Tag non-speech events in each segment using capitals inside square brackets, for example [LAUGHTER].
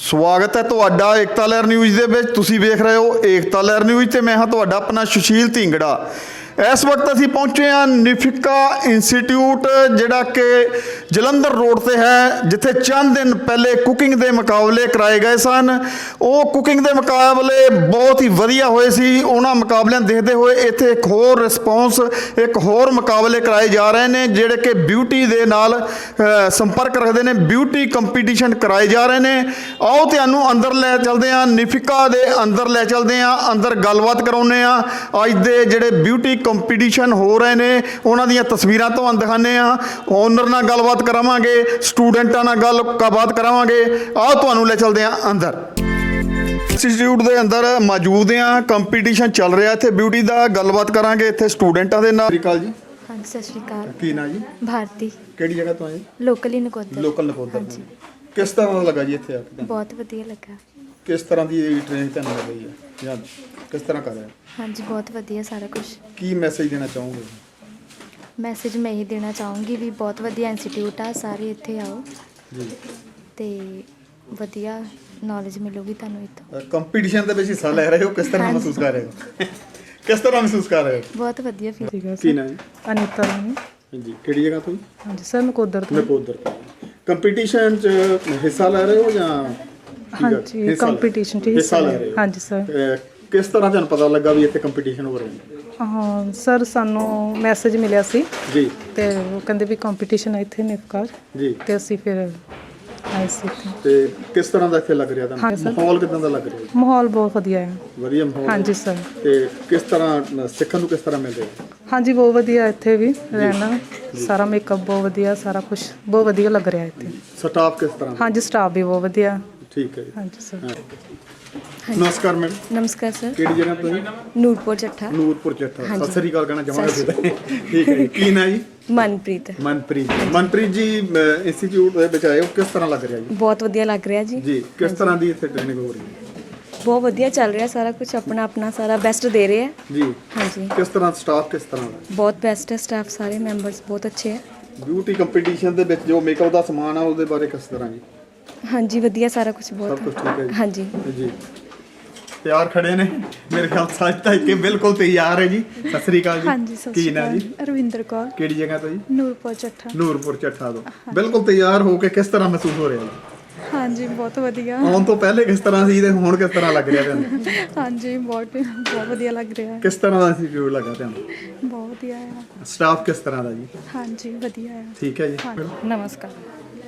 ਸਵਾਗਤ ਹੈ ਤੁਹਾਡਾ ਏਕਤਾ ਲਹਿਰ ਨਿਊਜ਼ ਦੇ ਵਿੱਚ। ਤੁਸੀਂ ਵੇਖ ਰਹੇ ਹੋ ਏਕਤਾ ਲਹਿਰ ਨਿਊਜ਼ ਤੇ ਮੈਂ ਹਾਂ ਤੁਹਾਡਾ ਆਪਣਾ ਸੁਸ਼ੀਲ ਢਿੰਗੜਾ। ਇਸ ਵਕਤ ਅਸੀਂ ਪਹੁੰਚੇ ਹਾਂ ਨਿਫਿਕਾ ਇੰਸਟੀਚਿਊਟ, ਜਿਹੜਾ ਕਿ ਜਲੰਧਰ ਰੋਡ ਤੇ ਹੈ, ਜਿੱਥੇ ਚੰਦ ਦਿਨ ਪਹਿਲੇ ਕੁਕਿੰਗ ਦੇ ਮੁਕਾਬਲੇ ਕਰਾਏ ਗਏ ਸਨ। ਉਹ ਕੁਕਿੰਗ ਦੇ ਮੁਕਾਬਲੇ ਬਹੁਤ ਹੀ ਵਧੀਆ ਹੋਏ ਸੀ। ਉਹਨਾਂ ਮੁਕਾਬਲਿਆਂ ਦੇਖਦੇ ਹੋਏ ਇੱਥੇ ਇੱਕ ਹੋਰ ਰਿਸਪੌਂਸ ਇੱਕ ਹੋਰ ਮੁਕਾਬਲੇ ਕਰਾਏ ਜਾ ਰਹੇ ਨੇ, ਜਿਹੜੇ ਕਿ ਬਿਊਟੀ ਦੇ ਨਾਲ ਸੰਪਰਕ ਰੱਖਦੇ ਨੇ ਬਿਊਟੀ ਕੰਪੀਟੀਸ਼ਨ ਕਰਾਏ ਜਾ ਰਹੇ ਨੇ। ਆਓ ਤੁਹਾਨੂੰ ਅੰਦਰ ਲੈ ਚਲਦੇ ਹਾਂ, ਨਿਫਿਕਾ ਦੇ ਅੰਦਰ ਲੈ ਚਲਦੇ ਹਾਂ, ਅੰਦਰ ਗੱਲਬਾਤ ਕਰਾਉਂਦੇ ਹਾਂ। ਅੱਜ ਦੇ ਜਿਹੜੇ ਬਿਊਟੀ ਕੰਪੀਟੀਸ਼ਨ ਹੋ ਰਹੇ ਨੇ ਉਹਨਾਂ ਦੀਆਂ ਤਸਵੀਰਾਂ ਤੁਹਾਨੂੰ ਦਿਖਾਉਂਦੇ ਹਾਂ ਓਨਰ ਨਾਲ ਗੱਲਬਾਤ ਕਰਾਵਾਂਗੇ ਸਟੂਡੈਂਟਾਂ ਨਾਲ ਗੱਲਬਾਤ ਕਰਾਵਾਂਗੇ। ਆਓ ਤੁਹਾਨੂੰ ਲੈ ਚਲਦੇ ਹਾਂ ਅੰਦਰ। ਇੰਸਟੀਚਿਊਟ ਦੇ ਅੰਦਰ ਮੌਜੂਦ ਆ ਕੰਪੀਟੀਸ਼ਨ ਚੱਲ ਰਿਹਾ ਇੱਥੇ ਬਿਊਟੀ ਦਾ ਗੱਲਬਾਤ ਕਰਾਂਗੇ ਇੱਥੇ ਸਟੂਡੈਂਟਾਂ ਦੇ ਨਾਲ। ਸ੍ਰੀਕਾਲ ਜੀ। ਹਾਂਜੀ ਸਤਿ ਸ਼੍ਰੀ ਅਕਾਲ। ਕੀ ਨਾਂ ਜੀ? ਭਾਰਤੀ। ਕਿਹੜੀ ਜਗ੍ਹਾ ਤੋਂ ਆਏ ਲੋਕਲੀ ਨਕੋਦਰ। ਲੋਕਲ ਨਕੋਦਰ ਹਾਂਜੀ। ਕਿਸ ਤਰ੍ਹਾਂ ਦਾ ਲੱਗਾ ਜੀ ਇੱਥੇ ਆ ਕੇ? ਬਹੁਤ ਵਧੀਆ ਲੱਗਾ। ਕਿਸ ਤਰ੍ਹਾਂ ਦੀ ਟ੍ਰੇਨਿੰਗ ਤੁਹਾਨੂੰ ਲੱਗ ਹੈ? ਜਾਂ ਕਿਸ ਤਰ੍ਹਾਂ ਕਰ ਰਹੇ ਹੋ? ਹਾਂਜੀ ਬਹੁਤ ਵਧੀਆ ਸਾਰਾ ਕੁਝ ਕੀ ਮੈਸੇਜ ਦੇਣਾ ਚਾਹੋਗੇ? ਮੈਸੇਜ ਮੈਂ ਇਹ ਦੇਣਾ ਚਾਹੂੰਗੀ ਵੀ ਬਹੁਤ ਵਧੀਆ ਇੰਸਟੀਚਿਊਟ ਆ ਸਾਰੇ ਇੱਥੇ ਆਓ। ਜੀ। ਤੇ ਵਧੀਆ ਨੌਲੇਜ ਮਿਲੂਗੀ ਤੁਹਾਨੂੰ ਇੱਥੋਂ। ਕੰਪੀਟੀਸ਼ਨ ਦੇ ਵਿੱਚ ਹਿੱਸਾ ਲੈ ਰਹੇ ਹੋ ਕਿਸ ਤਰ੍ਹਾਂ। ਮਹਿਸੂਸ ਕਰ ਰਹੇ ਹੋ? ਕਿਸ ਤਰ੍ਹਾਂ ਮਹਿਸੂਸ ਕਰ ਰਹੇ ਹੋ? ਬਹੁਤ ਵਧੀਆ ਫੀਲ ਸੀਗਾ ਕੀ ਸਰ। ਨਾਂ ਜੀ ਅਨੀਤਾ ਰਾਣੀ। ਹਾਂਜੀ ਕਿਹੜੀ ਜਗ੍ਹਾ ਤੋਂ? ਹਾਂਜੀ ਸਰ ਨਕੋਦਰ ਤੋਂ। ਨਕੋਦਰ ਤੋਂ। ਕੰਪੀਟੀਸ਼ਨ 'ਚ ਹਿੱਸਾ ਲੈ ਰਹੇ ਹੋ ਜਾਂ? ਹਾਂਜੀ ਹਿੱਸਾ ਲੈ- ਕੰਪੀਟੀਸ਼ਨ 'ਚ ਹਿੱਸਾ ਹਿੱਸਾ ਲੈ ਲਿਆ। ਰਹੇ। ਹੋ ਹਾਂਜੀ ਸਰ ਅਹ, ਕਿਸ ਤਰ੍ਹਾਂ ਤੁਹਾਨੂੰ ਪਤਾ ਲੱਗਾ ਵੀ ਇੱਥੇ ਕੰਪੀਟੀਸ਼ਨ ਹੋ ਰਿਹਾ? ਹੈ ਹਾਂ ਸਰ ਸਾਨੂੰ ਮੈਸੇਜ ਮਿਲਿਆ ਸੀ ਜੀ। ਤੇ ਉਹ ਕਹਿੰਦੇ ਵੀ ਕੰਪੀਟੀਸ਼ਨ ਹੈ ਇੱਥੇ ਨਿਫਕਾਰ ਜੀ। ਤੇ ਅਸੀਂ ਫਿਰ ਆਏ ਸੀ ਇੱਥੇ। ਤੇ ਕਿਸ ਤਰ੍ਹਾਂ ਦਾ ਇੱਥੇ ਲੱਗ ਰਿਹਾ ਹਾਂ ਤੁਹਾਨੂੰ ਸਰ। ਮਾਹੌਲ ਕਿਦਾਂ ਦਾ ਲੱਗ ਰਿਹਾ? ਜੀ? ਮਾਹੌਲ ਬਹੁਤ ਵਧੀਆ ਹੈ ਵਧੀਆ ਮਾਹੌਲ ਹਾਂਜੀ ਸਰ ਤੇ ਕਿਸ ਤਰ੍ਹਾਂ ਅ, ਸਿੱਖਣ ਨੂੰ ਕਿਸ ਤਰ੍ਹਾਂ ਮਿਲ ਰਿਹਾ ਹਾਂਜੀ ਬਹੁਤ ਵਧੀਆ ਇੱਥੇ ਵੀ ਰਹਿਣਾ। ਸਾਰਾ ਮੇਕਅਪ ਬਹੁਤ ਵਧੀਆ ਸਾਰਾ ਕੁਝ ਬਹੁਤ ਵਧੀਆ ਲੱਗ ਰਿਹਾ ਇੱਥੇ। ਸਟਾਫ ਕਿਸ ਤਰ੍ਹਾਂ? ਹਾਂਜੀ ਸਟਾਫ ਵੀ ਬਹੁਤ ਵਧੀਆ। ਠੀਕ ਹੈ ਜੀ। ਹਾਂਜੀ ਸਰ। ਨਮਸਕਾਰ ਮੈਮ। ਨਮਸਕਾਰ ਸਰ। ਕਿਹੜੀ ਜਗ੍ਹਾ ਤੋਂ ਜੀ? ਨੂਰਪੁਰ ਚੱਠਾ ਨੂਰਪੁਰ ਚੱਠਾ ਹਾਂਜੀ। ਸਤਿ ਸ੍ਰੀ ਅਕਾਲ ਕਹਿਣਾ ਚਾਹਾਂਗਾ। ਫਿਰ ਠੀਕ ਹੈ ਜੀ। ਕੀ ਨਾਂ ਜੀ? ਮਨਪ੍ਰੀਤ। ਮਨਪ੍ਰੀਤ। ਜੀ। ਮਨਪ੍ਰੀਤ ਜੀ ਇੰਸਟੀਚਿਊਟ ਦੇ ਵਿੱਚ ਆਏ ਹੋ। ਕਿਸ ਤਰ੍ਹਾਂ ਲੱਗ ਰਿਹਾ ਜੀ? ਬਹੁਤ ਵਧੀਆ ਲੱਗ ਰਿਹਾ ਜੀ। ਜੀ ਕਿਸ ਤਰ੍ਹਾਂ ਦੀ ਇੱਥੇ ਟ੍ਰੇਨਿੰਗ ਹੋ ਰਹੀ ਹੈ? ਬਹੁਤ ਵਧੀਆ ਚੱਲ ਰਿਹਾ ਸਾਰਾ ਕੁਝ ਆਪਣਾ ਆਪਣਾ ਸਾਰਾ ਬੈਸਟ ਦੇ ਰਹੇ ਆ ਜੀ। ਹਾਂਜੀ। ਕਿਸ ਤਰ੍ਹਾਂ ਸਟਾਫ ਕਿਸ ਤਰ੍ਹਾਂ ਦਾ? ਬਹੁਤ ਬੈਸਟ ਹੈ ਸਟਾਫ ਸਾਰੇ ਮੈਂਬਰਸ ਬਹੁਤ ਅੱਛੇ ਹੈ। ਬਿਊਟੀ ਕੰਪੀਟੀਸ਼ਨ ਦੇ ਵਿੱਚ ਜੋ ਮੇਕਅਪ ਦਾ ਸਮਾਨ ਆ ਉਹਦੇ ਬਾਰੇ ਕਿਸ ਤਰ੍ਹਾਂ ਜੀ? ਹਾਂਜੀ ਵਧੀਆ ਸਾਰਾ ਕੁਝ ਸਭ ਬਹੁਤ ਕੁਝ ਠੀਕ ਹੈ ਜੀ। ਹਾਂਜੀ। ਜੀ। ਤਿਆਰ ਖੜੇ ਨੇ। ਮੇਰੇ ਖਿਆਲ ਸੱਚ ਤਾਂ ਕਿ ਬਿਲਕੁਲ ਤਿਆਰ ਹੈ ਜੀ। ਸਤਿ ਸ੍ਰੀ ਅਕਾਲ ਜੀ। ਹਾਂਜੀ ਸਤਿ ਕੀ ਸ਼੍ਰੀ ਨਾਂ ਅਕਾਲ। ਜੀ ਰਵਿੰਦਰ ਕੌਰ। ਕਿਹੜੀ ਜਗ੍ਹਾ ਤੋਂ ਜੀ? ਨੂਰਪੁਰ ਚੱਠਾ। ਨੂਰਪੁਰ ਚੱਠਾ ਤੋਂ। ਬਿਲਕੁਲ ਤਿਆਰ ਹੋ ਕੇ ਕਿਸ ਤਰ੍ਹਾਂ ਮਹਿਸੂਸ ਹੋ ਰਿਹਾ ਜੀ? ਹਾਂਜੀ ਬਹੁਤ ਵਧੀਆ। ਆਉਣ ਤੋਂ ਪਹਿਲੇ ਕਿਸ ਤਰ੍ਹਾਂ ਸੀ ਤੇ ਹੁਣ ਕਿਸ ਤਰ੍ਹਾਂ ਲੱਗ ਰਿਹਾ ਤੁਹਾਨੂੰ? ਹਾਂਜੀ ਬਹੁਤ ਬਹੁਤ ਵਧੀਆ ਲੱਗ ਰਿਹਾ। ਹੈ ਕਿਸ ਤਰ੍ਹਾਂ ਦਾ ਇੰਸਟੀਚਿਊਟ ਲੱਗਾ ਤੁਹਾਨੂੰ? ਬਹੁਤ ਵਧੀਆ ਹੈ ਸਟਾਫ ਕਿਸ ਤਰ੍ਹਾਂ ਦਾ ਜੀ? ਹਾਂਜੀ ਵਧੀਆ ਹੈ ਠੀਕ ਹੈ ਜੀ। ਨਮਸਕਾਰ।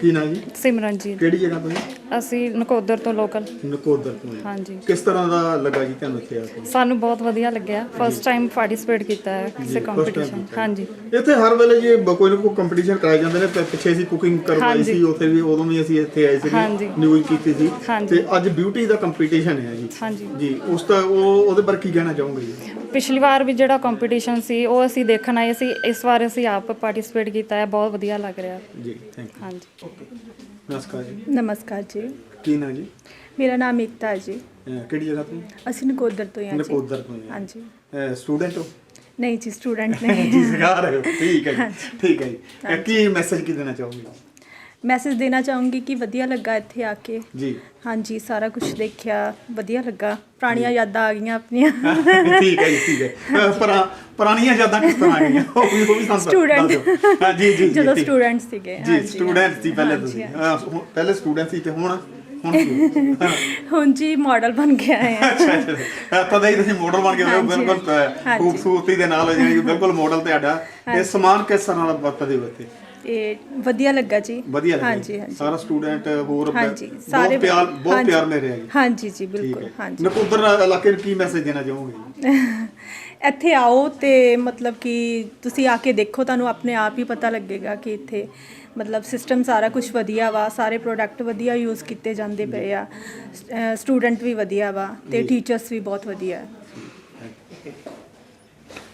ਕੀ ਨਾਂ ਜੀ? ਸਿਮਰਨਜੀਤ। ਕਿਹੜੀ ਜਗ੍ਹਾ ਤੋਂ ਜੀ? ਅਸੀਂ ਨਕੋਦਰ ਤੋਂ ਲੋਕਲ ਨਕੋਦਰ ਤੋਂ ਜੀ। ਹਾਂਜੀ। ਕਿਸ ਤਰ੍ਹਾਂ ਦਾ ਲੱਗਾ ਜੀ ਤੁਹਾਨੂੰ ਇੱਥੇ ਆ ਕੇ? ਸਾਨੂੰ ਬਹੁਤ ਵਧੀਆ ਲੱਗਿਆ। ਫਸਟ ਟਾਈਮ ਪਾਰਟਿਸਿਪੇਟ ਕੀਤਾ ਹੈ ਕਿਸੇ ਕੰਪੀਟੀਸ਼ਨ। ਹਾਂਜੀ। ਇੱਥੇ ਹਰ ਵੇਲੇ ਜੀ ਬ- ਕੋਈ ਨਾ ਕੋਈ ਕੰਪੀਟੀਸ਼ਨ ਕਰਾਏ ਜਾਂਦੇ ਨੇ ਤੇ ਪਿੱਛੇ ਅਸੀਂ ਕੁਕਿੰਗ ਕਰਵਾਈ ਹਾਂਜੀ। ਸੀ ਉੱਥੇ ਵੀ ਉਦੋਂ ਵੀ ਅਸੀਂ ਇੱਥੇ ਆਏ ਸੀ ਹਾਂਜੀ। ਨਿਊਜ਼ ਕੀਤੀ ਸੀ। ਹਾਂਜੀ। ਤੇ ਅੱਜ ਬਿਊਟੀ ਦਾ ਕੰਪੀਟੀਸ਼ਨ ਹੈ ਜੀ। ਹਾਂਜੀ। ਜੀ ਉਸ ਦਾ ਉਹ ਉਹਦੇ ਬਾਰੇ ਕੀ ਕਹਿਣਾ ਚਾਹੋਗੇ ਜੀ? ਪਿਛਲੀ ਵਾਰ ਵੀ ਜਿਹੜਾ ਕੰਪੀਟੀਸ਼ਨ ਸੀ ਉਹ ਅਸੀਂ ਦੇਖਣ ਆਏ ਸੀ ਇਸ ਵਾਰ ਅਸੀਂ ਆਪ ਪਾਰਟਿਸਿਪੇਟ ਕੀਤਾ ਹੈ ਬਹੁਤ ਵਧੀਆ ਲੱਗ ਰਿਹਾ। ਜੀ ਥੈਂਕ ਯੂ ਹਾਂਜੀ। ਨਮਸਕਾਰ ਜੀ। ਨਮਸਕਾਰ ਜੀ। ਕੀ ਨਾਂ ਜੀ? ਮੇਰਾ ਨਾਮ ਏਕਤਾ ਹੈ ਜੀ। ਅਹ ਕਿਹੜੀ ਜਗ੍ਹਾ ਤੋਂ? ਅਸੀਂ ਨਕੋਦਰ ਤੋਂ ਹੀ ਹਾਂ ਜੀ। ਨਕੋਦਰ ਤੋਂ ਜੀ ਹਾਂਜੀ। ਸਟੂਡੈਂਟ ਹੋ? ਨਹੀਂ ਜੀ ਸਟੂਡੈਂਟ ਨੇ [LAUGHS] ਜੀ ਸਿਖਾ ਰਹੇ ਹੋ। ਠੀਕ ਹੈ ਜੀ। ਠੀਕ ਹੈ ਜੀ। ਅਹ ਕੀ ਮੈਸੇਜ ਕੀ ਦੇਣਾ ਚਾਹੋਗੇ? ਮੈਸੇਜ ਦੇਣਾ ਚਾਹੂੰਗੀ ਕਿ ਵਧੀਆ ਲੱਗਾ ਇੱਥੇ ਆ ਕੇ। ਜੀ। ਹਾਂਜੀ ਸਾਰਾ ਕੁਝ ਦੇਖਿਆ ਵਧੀਆ ਲੱਗਾ। ਪੁਰਾਣੀਆਂ ਯਾਦਾਂ ਆ ਗਈਆਂ ਆਪਣੀਆਂ। [LAUGHS] ਠੀਕ ਹੈ ਜੀ ਠੀਕ ਹੈ। ਪੁਰਾ- ਪੁਰਾਣੀਆਂ ਯਾਦਾਂ ਕਿਸ ਤਰ੍ਹਾਂ ਆ ਗਈਆਂ? ਉਹ ਵੀ ਉਹ ਵੀ ਸਾਨੂੰ Student। ਦੱਸ ਦਿਓ। ਹਾਂ ਜੀ ਜਦੋਂ। ਸਟੂਡੈਂਟ ਸੀਗੇ। ਜੀ ਹਾਂਜੀ, ਸਟੂਡੈਂਟ ਸੀ ਪਹਿਲੇ ਹਾਂਜੀ, ਤੁਸੀਂ। ਹਾਂਜੀ। ਹਾਂ, ਪਹਿਲੇ ਸਟੂਡੈਂਟ ਸੀ ਤੇ ਹੁਣ ਹੁਣ ਹਾਂ, ਜੀ ਮਾਡਲ ਬਣ ਕੇ ਆਏ ਆ। ਅੱਛਾ ਅੱਛਾ ਤਾਂ ਹੀ ਤੁਸੀਂ ਮਾਡਲ ਬਣ ਆਏ ਹੋ, ਹਾਂਜੀ, ਬਿਲਕੁਲ ਹਾਂਜੀ। ਖੂਬਸੂਰਤੀ ਦੇ ਨਾਲ ਕਿ ਬਿਲਕੁਲ ਮਾਡਲ ਤੁਹਾਡਾ ਇਹ ਸਮਾਨ ਕਿਸ ਤਰ੍ਹਾਂ ਨਾਲ ਵਰਤਦੇ ਹੋ ਇੱਥੇ? ਇਹ ਵਧੀਆ ਲੱਗਾ ਜੀ। ਵਧੀਆ ਲੱਗਿਆ ਹਾਂਜੀ ਹਾਂਜੀ। ਸਾਰਾ ਸਟੂਡੈਂਟ ਹੋਰ ਹਾਂਜੀ ਸਾਰੇ ਪਿਆਰ ਬਹੁਤ ਹਾਂਜੀ, ਪਿਆਰ ਮਿਲ ਰਿਹਾ ਜੀ। ਹਾਂਜੀ ਜੀ ਬਿਲਕੁਲ ਹਾਂਜੀ। ਨਕੋਦਰ ਇਲਾਕੇ ਨੂੰ ਕੀ ਮੈਸੇਜ ਦੇਣਾ ਚਾਹੋਗੇ ਜੀ? [LAUGHS] ਇੱਥੇ ਆਓ ਤੇ ਮਤਲਬ ਕਿ ਤੁਸੀਂ ਆ ਕੇ ਦੇਖੋ ਤੁਹਾਨੂੰ ਆਪਣੇ ਆਪ ਹੀ ਪਤਾ ਲੱਗੇਗਾ ਕਿ ਇੱਥੇ ਮਤਲਬ ਸਿਸਟਮ ਸਾਰਾ ਕੁਝ ਵਧੀਆ ਵਾ ਸਾਰੇ ਪ੍ਰੋਡਕਟ ਵਧੀਆ ਯੂਜ਼ ਕੀਤੇ ਜਾਂਦੇ ਪਏ ਆ। ਸਟੂਡੈਂਟ ਵੀ ਵਧੀਆ ਵਾ ਤੇ ਟੀਚਰਸ ਵੀ ਬਹੁਤ ਵਧੀਆ।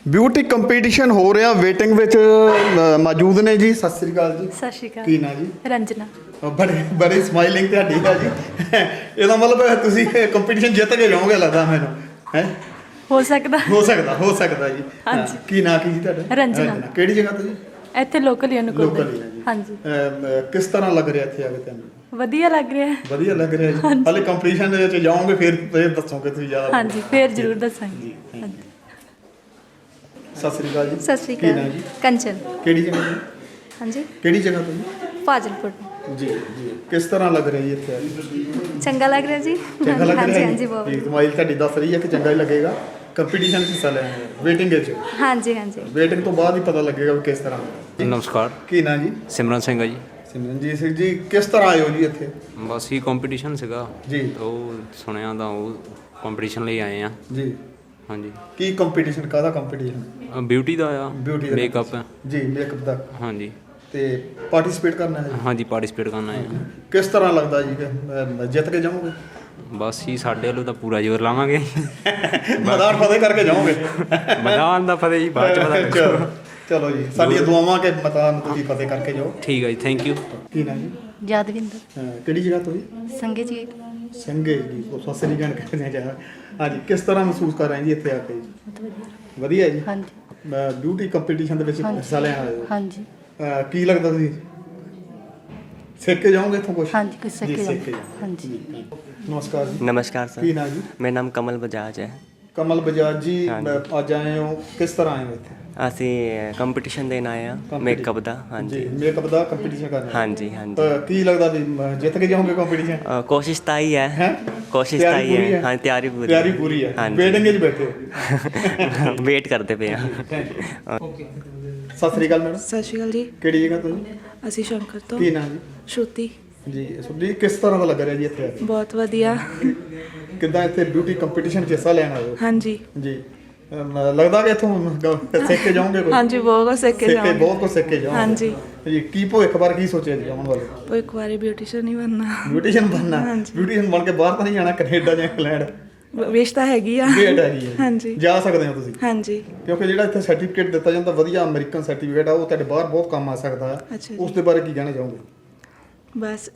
ਬਿਊਟੀ ਕੰਪੀਟੀਸ਼ਨ ਹੋ ਰਿਹਾ ਵੇਟਿੰਗ ਵਿੱਚ ਅ, ਮੌਜੂਦ ਨੇ ਜੀ। ਸਤਿ ਸ੍ਰੀ ਅਕਾਲ ਜੀ। ਸਤਿ ਸ਼੍ਰੀ ਕੀ ਨਾਂ ਜੀ? ਰੰਜਨਾ। ਅ, ਬੜੇ ਬੜੀ ਸਮਾਈਲਿੰਗ ਤੁਹਾਡੀ ਹੈ ਜੀ ਇਹਦਾ ਮਤਲਬ ਹੈ ਤੁਸੀਂ ਕੰਪੀਟੀਸ਼ਨ ਜਿੱਤ ਕੇ ਜਾਓਗੇ ਲੱਗਦਾ ਮੈਨੂੰ। ਹੈ? ਹੋ ਸਕਦਾ। ਹੋ ਸਕਦਾ ਹੋ ਸਕਦਾ ਜੀ। ਹਾਂ, ਹਾਂਜੀ। ਕੀ ਨਾਂ ਕੀ ਜੀ ਤੁਹਾਡਾ? ਰੰਜਨਾ। ਕਿਹੜੀ ਜਗ੍ਹਾ ਤੋਂ ਜੀ? ਇੱਥੇ ਲੋਕਲ ਹੀ ਅਨੁਕੂਲ ਲੋਕਲ ਹੀ ਹੈ ਜੀ। ਹਾਂਜੀ। ਅਮ, ਕਿਸ ਤਰ੍ਹਾਂ ਲੱਗ ਰਿਹਾ ਇੱਥੇ ਆ ਕੇ ਤੁਹਾਨੂੰ ਵਧੀਆ ਲੱਗ ਰਿਹਾ। ਹੈ ਵਧੀਆ ਲੱਗ ਰਿਹਾ ਜੀ। ਹਾਲੇ ਕੰਪੀਟੀਸ਼ਨ ਦੇ ਵਿੱਚ ਜਾਓਗੇ ਫਿਰ ਫਿਰ ਦੱਸੋਗੇ ਤੁਸੀਂ ਜ਼ਿਆਦਾ। ਹਾਂਜੀ ਫੇਰ ਜ਼ਰੂਰ ਦੱਸਾਂਗੇ। ਹਾਂਜੀ ਸਤਿ ਸ੍ਰੀ ਅਕਾਲ ਜੀ। ਸਤਿ ਸ਼੍ਰੀ ਕੀ ਨਾਂ ਅਕਾਲ ਜੀ? ਕੰਚਨ। ਕਿਹੜੀ ਜਗ੍ਹਾ ਜੀ ਹਾਂਜੀ। ਕਿਹੜੀ ਜਗ੍ਹਾ ਤੋਂ ਜੀ? ਫਾਜ਼ਿਲਪੁਰ ਜੀ ਜੀ। ਕਿਸ ਤਰ੍ਹਾਂ ਲੱਗ ਰਿਹਾ ਜੀ ਇੱਥੇ ਆ ਕੇ? ਚੰਗਾ ਲੱਗ ਰਿਹਾ ਜੀ? ਚੰਗਾ ਲੱਗ ਹਾਂਜੀ ਰਿਹਾ ਹਾਂਜੀ ਬਹੁਤ ਜੀ ਸਮਾਈਲ ਤੁਹਾਡੀ ਦੱਸ ਰਹੀ ਹੈ ਕਿ ਚੰਗਾ ਹੀ ਲੱਗੇਗਾ। ਕੰਪੀਟੀਸ਼ਨ ਚ ਹਿੱਸਾ ਲੈਣਾ ਹੈ ਵੇਟਿੰਗ ਵਿੱਚ। ਹਾਂਜੀ ਹਾਂਜੀ। ਵੇਟਿੰਗ ਤੋਂ ਬਾਅਦ ਹੀ ਪਤਾ ਲੱਗੇਗਾ ਵੀ ਕਿਸ ਤਰ੍ਹਾਂ। ਨਮਸਕਾਰ। ਕੀ ਨਾਂ ਜੀ? ਸਿਮਰਨ ਸਿੰਘ ਆ ਜੀ। ਸਿਮਰਨਜੀਤ ਸਿੰਘ ਜੀ ਕਿਸ ਤਰ੍ਹਾਂ ਆਏ ਹੋ ਜੀ ਇੱਥੇ? ਬਸ ਹੀ ਕੰਪੀਟੀਸ਼ਨ ਸੀਗਾ। ਜੀ। ਉਹ ਸੁਣਿਆ ਤਾਂ ਉਹ ਕੰਪੀਟੀਸ਼ਨ ਲਈ ਆਏ ਆ। ਜੀ। ਹਾਂਜੀ। ਕੀ ਕੰਪੀਟੀਸ਼ਨ ਕਾਹਦਾ ਕੰਪੀਟੀਸ਼ਨ ਬਿਊਟੀ ਦਾ ਆ ਬਿਊਟੀ ਦਾ ਮੇਕਅਪ ਜੀ ਮੇਕਅਪ ਦਾ। ਹਾਂਜੀ। ਤੇ ਪਾਰਟਿਸਿਪੇਟ ਕਰਨਾ ਹੈ? ਜੀ। ਹਾਂਜੀ ਪਾਰਟਿਸਿਪੇਟ ਕਰਨਾ ਆ ਕਿਸ ਤਰ੍ਹਾਂ ਲੱਗਦਾ ਜੀ? ਕਿ ਜਿੱਤ ਕੇ ਜਾਓਗੇ? ਬਸ ਹੀ ਸਾਡੇ ਵੱਲੋਂ ਤਾਂ ਪੂਰਾ ਜ਼ੋਰ ਲਾਵਾਂਗੇ। ਮੈਦਾਨ ਫਤਿਹ ਕਰਕੇ ਜਾਓਗੇ? ਮੈਦਾਨ ਦਾ ਫਤਿਹ ਜੀ ਬਾਅਦ ਚ ਪਤਾ ਲੱਗੂ। ਚਲੋ ਚਲੋ ਜੀ ਸਾਡੀਆਂ ਦੁਆਵਾਂ ਕਿ ਮੈਦਾਨ ਤੁਸੀਂ ਫਤਿਹ ਕਰਕੇ ਜਾਓ। ਠੀਕ ਹੈ ਜੀ ਥੈਂਕ ਯੂ ਕੀ ਨਾਂ ਜੀ? ਯਾਦਵਿੰਦਰ। ਅਹ, ਕਿਹੜੀ ਜਗ੍ਹਾ ਤੋਂ ਜੀ? ਸੰਗੇ ਜੀ। ਸੰਗੇ ਜੀ ਉਹ ਸਤਿ ਸ੍ਰੀ ਅਕਾਲ ਕਹਿੰਦੇ ਆ ਜਾ ਹਾਂਜੀ ਕਿਸ ਤਰ੍ਹਾਂ ਮਹਿਸੂਸ ਕਰ ਰਹੇ ਜੀ ਇੱਥੇ ਆ ਕੇ ਜੀ ਵਧੀਆ ਜੀ ਹਾਂਜੀ ਬਿਊਟੀ ਕੰਪੀਟੀਸ਼ਨ ਦੇ ਵਿੱਚ ਹਿੱਸਾ ਲੈਣ ਆਏ ਹੋ ਹਾਂਜੀ ਕੀ ਲੱਗਦਾ ਤੁਸੀਂ ਸਿੱਖ ਕੇ ਜਾਓਗੇ ਇੱਥੋਂ ਕੁਝ ਹਾਂਜੀ ਕੁਝ ਸਿੱਖ ਕੇ ਹਾਂਜੀ ਨਮਸਕਾਰ ਜੀ ਨਮਸਕਾਰ ਸਰ ਕੀ ਨਾਮ ਜੀ ਮੇਰਾ ਨਾਮ ਕਮਲ ਬਜਾਜ ਹੈ ਕਮਲ ਬਜਾਜ ਜੀ ਅੱਜ ਆਏ ਹੋ ਕਿਸ ਤਰ੍ਹਾਂ ਆਏ ਹੋ ਇੱਥੇ ਅਸੀਂ ਕੰਪੀਟੀਸ਼ਨ ਦੇਣ ਆਏ ਆ ਮੇਕਅਪ ਦਾ ਹਾਂਜੀ। ਜੀ ਮੇਕਅਪ ਦਾ ਕੰਪੀਟੀਸ਼ਨ ਕਰਨਾ। ਹਾਂਜੀ ਹਾਂਜੀ। ਅਹ, ਕੀ ਲੱਗਦਾ ਵੀ ਮ, ਜਿੱਤ ਕੇ ਜਾਓਗੇ ਕੰਪੀਟੀਸ਼ਨ ਅ, ਕੋਸ਼ਿਸ਼ ਤਾਂ ਹੀ ਹੈ। ਕੋਸ਼ਿਸ਼ ਤਾਂ ਹੀ ਹੈ। ਹਾਂ? ਤਿਆਰੀ ਪੂਰੀ ਤਿਆਰੀ ਪੂਰੀ ਹੈ। ਹਾਂਜੀ। ਵੇਟਿੰਗ ਵਿੱਚ ਬੈਠੇ ਹੋ। [LAUGHS] ਵੇਟ ਕਰਦੇ ਪਏ ਆ ਸਤਿ ਸ੍ਰੀ ਅਕਾਲ ਮੈਡਮ। ਸਤਿ ਸ਼੍ਰੀ ਅਕਾਲ ਜੀ। ਕਿਹੜੀ ਜਗ੍ਹਾ ਤੋਂ ਜੀ? ਅਸੀਂ ਸ਼ੰਕਰ ਤੋਂ। ਕੀ ਨਾਮ ਜੀ? ਸ਼ਰੂਤੀ। ਜੀ ਸੁਭਜੀ ਕਿਸ ਤਰ੍ਹਾਂ ਦਾ ਲੱਗ ਰਿਹਾ ਜੀ ਇੱਥੇ? ਆ ਕੇ? ਬਹੁਤ ਵਧੀਆ। ਕਿੱਦਾਂ ਇੱਥੇ ਬਿਊਟੀ ਕੰਪੀਟੀਸ਼ਨ 'ਚ ਹਿੱਸਾ ਲੈਣ ਆਏ ਹੋ? ਹਾਂਜੀ। ਜੀ। ਲੱਗਦਾ ਕਿ ਇੱਥੋਂ ਸਿੱਖ ਕੇ ਜਾਓਗੇ ਕੁਝ ਹਾਂਜੀ ਬਹੁਤ ਕੁਛ ਸਿੱਖ ਕੇ ਸਿੱਖ ਕੇ ਜਾਵਾਂਗੇ। ਬਹੁਤ ਕੁਝ ਸਿੱਖ ਕੇ ਜਾਓਗੇ। ਹਾਂਜੀ। ਜੀ ਕੀ ਭਵਿੱਖ ਬਾਰੇ ਕੀ ਸੋਚਿਆ ਜੀ ਆਉਣ ਵਾਲੇ? ਇੱਕ ਵਾਰੀ ਬਿਊਟੀਸ਼ੀਅਨ ਹੀ ਬਣਨਾ। ਬਿਊਟੀਸ਼ੀਅਨ ਬਣਨਾ? ਹਾਂਜੀ। ਬਿਊਟੀਸ਼ੀਅਨ ਬਣ ਕੇ ਬਾਹਰ ਤਾਂ ਨਹੀਂ ਜਾਣਾ ਕੈਨੇਡਾ ਜਾਂ ਇੰਗਲੈਂਡ? ਵਿਸ਼ ਤਾਂ ਹੈਗੀ ਆ। ਹੈ ਜੀ। ਇਹ। ਹਾਂਜੀ। ਜਾ ਸਕਦੇ ਹੋ ਤੁਸੀਂ? ਹਾਂਜੀ। ਕਿਉਂਕਿ ਜਿਹੜਾ ਇੱਥੇ ਸਰਟੀਫਿਕੇਟ ਦਿੱਤਾ ਜਾਂਦਾ ਵਧੀਆ ਅਮਰੀਕਨ ਸਰਟੀਫਿਕੇਟ ਆ ਉਹ ਤੁਹਾਡੇ ਬਾਹਰ ਬਹੁਤ ਕੰਮ ਆ ਸਕਦਾ। ਹੈ ਅੱਛਾ ਜੀ। ਉਸ ਦੇ ਬਾਰੇ ਕੀ ਕਹਿਣਾ ਚਾਹੋਗੇ? ਬਸ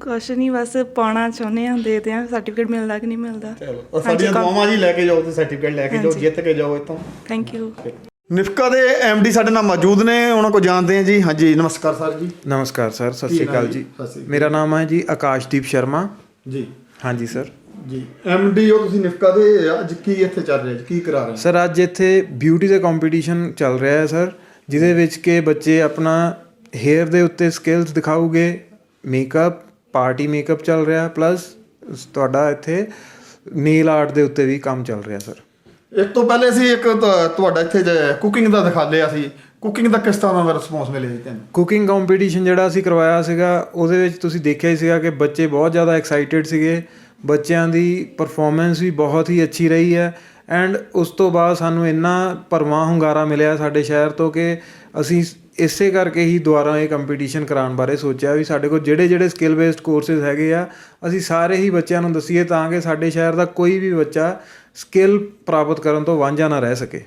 ਕੁਛ ਨਹੀਂ ਬਸ ਪਾਉਣਾ ਚਾਹੁੰਦੇ ਆ ਦੇਖਦੇ ਆ ਸਰਟੀਫਿਕੇਟ ਮਿਲਦਾ ਕਿ ਨਹੀਂ ਮਿਲਦਾ। ਚਲੋ ਉਹ ਸਾਡੀਆਂ ਦੁਆਵਾਂ ਜੀ ਲੈ ਕੇ ਜਾਓ ਤੇ ਸਰਟੀਫਿਕੇਟ ਲੈ ਕੇ ਜਾਓ। ਜਿੱਤ ਕੇ ਜਾਓ ਇੱਥੋਂ। ਥੈਂਕ ਯੂ ਨਿਫਕਾ ਦੇ ਡੀ ਸਾਡੇ ਨਾਲ ਮੌਜੂਦ ਨੇ ਉਹਨਾਂ ਕੋਲ ਜਾਣਦੇ ਹਾਂ ਜੀ। ਹਾਂਜੀ ਨਮਸਕਾਰ ਸਰ ਜੀ। ਨਮਸਕਾਰ ਸਰ ਸਤਿ ਕੀ ਸ਼੍ਰੀ ਅਕਾਲ ਜੀ? ਮੇਰਾ ਨਾਮ ਹੈ ਜੀ ਆਕਾਸ਼ਦੀਪ ਸ਼ਰਮਾ। ਜੀ। ਹਾਂਜੀ ਸਰ। ਜੀ। ਡੀ ਉਹ ਤੁਸੀਂ ਨਿਫਕਾ ਦੇ ਅੱਜ ਕੀ ਇੱਥੇ ਚੱਲ ਰਿਹਾ ਜੀ? ਕੀ ਕਰਾ ਰਹੇ ਹੋ? ਸਰ ਅੱਜ ਇੱਥੇ ਬਿਊਟੀ ਦਾ ਕੰਪੀਟੀਸ਼ਨ ਚੱਲ ਰਿਹਾ ਹੈ ਸਰ ਜਿਹਦੇ ਵਿੱਚ ਕਿ ਬੱਚੇ ਆਪਣਾ ਹੇਅਰ ਦੇ ਉੱਤੇ ਸਕਿੱਲਸ ਦਿਖਾਉਗੇ ਮੇਕਅਪ ਪਾਰਟੀ ਮੇਕਅਪ ਚੱਲ ਰਿਹਾ ਪਲੱਸ ਤੁਹਾਡਾ ਇੱਥੇ ਨੇਲ ਆਰਟ ਦੇ ਉੱਤੇ ਵੀ ਕੰਮ ਚੱਲ ਰਿਹਾ ਸਰ ਇਸ ਤੋਂ ਪਹਿਲੇ ਅਸੀਂ ਇੱਕ ਤੁਹਾਡਾ ਇੱਥੇ ਕੁਕਿੰਗ ਦਾ ਦਿਖਾ ਲਿਆ ਸੀ। ਕੁਕਿੰਗ ਦਾ ਕਿਸ ਤਰ੍ਹਾਂ ਦਾ ਰਿਸਪੌਂਸ ਮਿਲਿਆ ਜੀ ਤੁਹਾਨੂੰ? ਕੁਕਿੰਗ ਕੰਪੀਟੀਸ਼ਨ ਜਿਹੜਾ ਅਸੀਂ ਕਰਵਾਇਆ ਸੀਗਾ ਉਹਦੇ ਵਿੱਚ ਤੁਸੀਂ ਦੇਖਿਆ ਹੀ ਸੀਗਾ ਕਿ ਬੱਚੇ ਬਹੁਤ ਜ਼ਿਆਦਾ ਐਕਸਾਈਟਿਡ ਸੀਗੇ। ਬੱਚਿਆਂ ਦੀ ਪਰਫਾਰਮੈਂਸ ਵੀ ਬਹੁਤ ਹੀ ਅੱਛੀ ਰਹੀ ਹੈ। ਐਂਡ ਉਸ ਤੋਂ ਬਾਅਦ ਸਾਨੂੰ ਇੰਨਾ ਭਰਵਾਂ ਹੁੰਗਾਰਾ ਮਿਲਿਆ ਸਾਡੇ ਸ਼ਹਿਰ ਤੋਂ ਕਿ ਅਸੀਂ ਇਸੇ ਕਰਕੇ ਹੀ ਦੁਬਾਰਾ ਇਹ ਕੰਪੀਟੀਸ਼ਨ ਕਰਾਉਣ ਬਾਰੇ ਸੋਚਿਆ ਵੀ ਸਾਡੇ ਕੋਲ ਜਿਹੜੇ ਜਿਹੜੇ ਸਕਿੱਲ ਬੇਸਡ ਕੋਰਸਸ ਹੈਗੇ ਆ ਅਸੀਂ ਸਾਰੇ ਹੀ ਬੱਚਿਆਂ ਨੂੰ ਦਸੀਏ ਤਾਂ ਕਿ ਸਾਡੇ ਸ਼ਹਿਰ ਦਾ ਕੋਈ ਵੀ ਬੱਚਾ ਸਕਿੱਲ ਪ੍ਰਾਪਤ ਕਰਨ ਤੋਂ ਵਾਂਝਾ ਨਾ ਰਹਿ ਸਕੇ।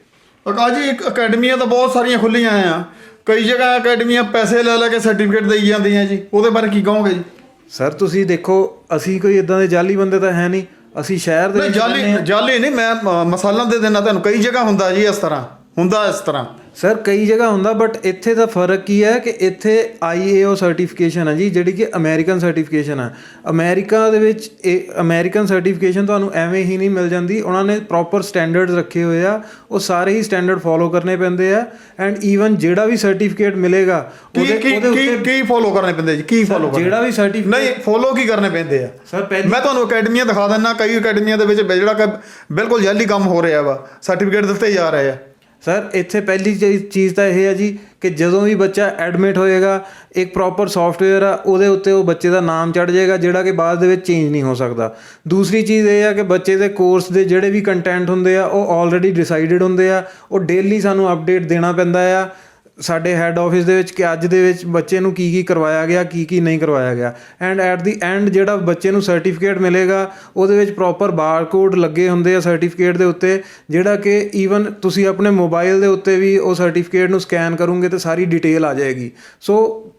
ਅਕਾਸ਼ ਜੀ ਇੱਕ ਅਕੈਡਮੀਆਂ ਤਾਂ ਬਹੁਤ ਸਾਰੀਆਂ ਖੁੱਲੀਆਂ ਆ। ਕਈ ਜਗ੍ਹਾ ਅਕੈਡਮੀਆਂ ਪੈਸੇ ਲੈ ਲੈ ਕੇ ਸਰਟੀਫਿਕੇਟ ਦੇਈ ਜਾਂਦੀਆਂ ਜੀ। ਉਹਦੇ ਬਾਰੇ ਕੀ ਕਹੋਗੇ ਜੀ? ਸਰ ਤੁਸੀਂ ਦੇਖੋ ਅਸੀਂ ਕੋਈ ਇਦਾਂ ਦੇ ਜਾਲੀ ਬੰਦੇ ਤਾਂ ਹੈ ਨਹੀਂ। ਅਸੀਂ ਸ਼ਹਿਰ ਦੇ ਨਹੀਂ ਜਾਲੀ। ਜਾਲੀ ਨਹੀਂ ਮੈਂ ਮ- ਮਸਾਲਾ ਦੇ ਦੇਣਾ ਤੁਹਾਨੂੰ। ਕਈ ਜਗ੍ਹਾ ਹੁੰਦਾ ਜੀ ਇਸ ਤਰ੍ਹਾਂ। ਹੁੰਦਾ ਇਸ ਤਰ੍ਹਾਂ। ਸਰ ਕਈ ਜਗ੍ਹਾ ਹੁੰਦਾ ਬਟ ਇੱਥੇ ਦਾ ਫ਼ਰਕ ਕੀ ਹੈ ਕਿ ਇੱਥੇ IAO ਸਰਟੀਫਿਕੇਸ਼ਨ ਹੈ ਜੀ ਜਿਹੜੀ ਕਿ ਅਮਰੀਕਨ ਸਰਟੀਫਿਕੇਸ਼ਨ ਹੈ। ਅਮਰੀਕਾ ਦੇ ਵਿੱਚ ਇਹ ਅਮਰੀਕਨ ਸਰਟੀਫਿਕੇਸ਼ਨ ਤੁਹਾਨੂੰ ਐਵੇਂ ਹੀ ਨਹੀਂ ਮਿਲ ਜਾਂਦੀ। ਉਹਨਾਂ ਨੇ ਪ੍ਰੋਪਰ ਸਟੈਂਡਰਡਸ ਰੱਖੇ ਹੋਏ ਆ। ਉਹ ਸਾਰੇ ਹੀ ਸਟੈਂਡਰਡ ਫੋਲੋ ਕਰਨੇ ਪੈਂਦੇ ਆ। ਐਂਡ ਈਵਨ ਜਿਹੜਾ ਵੀ ਸਰਟੀਫਿਕੇਟ ਮਿਲੇਗਾ ਉਹਦੇ ਕੀ ਉਹਦੇ ਉੱਤੇ ਕੀ ਫੋਲੋ ਕਰਨੇ ਪੈਂਦੇ ਜੀ? ਕੀ ਫੋਲੋ ਕਰਨੇ ਜਿਹੜਾ ਵੀ certificate- ਨਹੀਂ ਫੋਲੋ ਕੀ ਕਰਨੇ ਪੈਂਦੇ ਆ? ਸਰ ਪਹਿਲੀ ਮੈਂ ਤੁਹਾਨੂੰ ਅਕੈਡਮੀਆਂ ਦਿਖਾ ਦਿੰਦਾ ਕਈ ਅਕੈਡਮੀਆਂ ਦੇ ਵਿੱਚ ਜਿਹੜਾ ਬਿਲਕੁਲ ਜਾਲੀ ਕੰਮ ਹੋ ਰਿਹਾ ਵਾ। ਸਰਟੀਫਿਕੇਟ ਦਿੱਤੇ ਜਾ ਰਹੇ ਆ। ਸਰ ਇੱਥੇ ਪਹਿਲੀ ਚੀ- ਚੀਜ਼ ਤਾਂ ਇਹ ਹੈ ਜੀ ਕਿ ਜਦੋਂ ਵੀ ਬੱਚਾ ਐਡਮਿਟ ਹੋਏਗਾ, ਇੱਕ ਪ੍ਰੋਪਰ ਸੌਫਟਵੇਅਰ ਆ, ਉਹਦੇ ਉੱਤੇ ਉਹ ਬੱਚੇ ਦਾ ਨਾਮ ਚੜ ਜਾਏਗਾ, ਜਿਹੜਾ ਕਿ ਬਾਅਦ ਦੇ ਵਿੱਚ ਚੇਂਜ ਨਹੀਂ ਹੋ ਸਕਦਾ। ਦੂਸਰੀ ਚੀਜ਼ ਇਹ ਆ ਕਿ ਬੱਚੇ ਦੇ ਕੋਰਸ ਦੇ ਜਿਹੜੇ ਵੀ ਕੰਟੈਂਟ ਹੁੰਦੇ ਆ, ਉਹ ਆਲਰੇਡੀ ਡਿਸਾਈਡਡ ਹੁੰਦੇ ਆ, ਉਹ ਡੇਲੀ ਸਾਨੂੰ ਅਪਡੇਟ ਦੇਣਾ ਪੈਂਦਾ ਆ। ਸਾਡੇ ਹੈੱਡ ਆਫਿਸ ਦੇ ਵਿੱਚ ਕਿ ਅੱਜ ਦੇ ਵਿੱਚ ਬੱਚੇ ਨੂੰ ਕੀ ਕੀ ਕਰਵਾਇਆ ਗਿਆ ਕੀ ਕੀ ਨਹੀਂ ਕਰਵਾਇਆ ਗਿਆ। ਐਂਡ ਐਟ ਦੀ ਐਂਡ ਜਿਹੜਾ ਬੱਚੇ ਨੂੰ ਸਰਟੀਫਿਕੇਟ ਮਿਲੇਗਾ, ਉਹਦੇ ਵਿੱਚ ਪ੍ਰੋਪਰ ਬਾਰਕੋਡ ਲੱਗੇ ਹੁੰਦੇ ਆ ਸਰਟੀਫਿਕੇਟ ਦੇ ਉੱਤੇ, ਜਿਹੜਾ ਕਿ ਈਵਨ ਤੁਸੀਂ ਆਪਣੇ ਮੋਬਾਈਲ ਦੇ ਉੱਤੇ ਵੀ ਉਹ ਸਰਟੀਫਿਕੇਟ ਨੂੰ ਸਕੈਨ ਕਰੋਗੇ ਤੇ ਸਾਰੀ ਡਿਟੇਲ ਆ ਜਾਏਗੀ। ਸੋ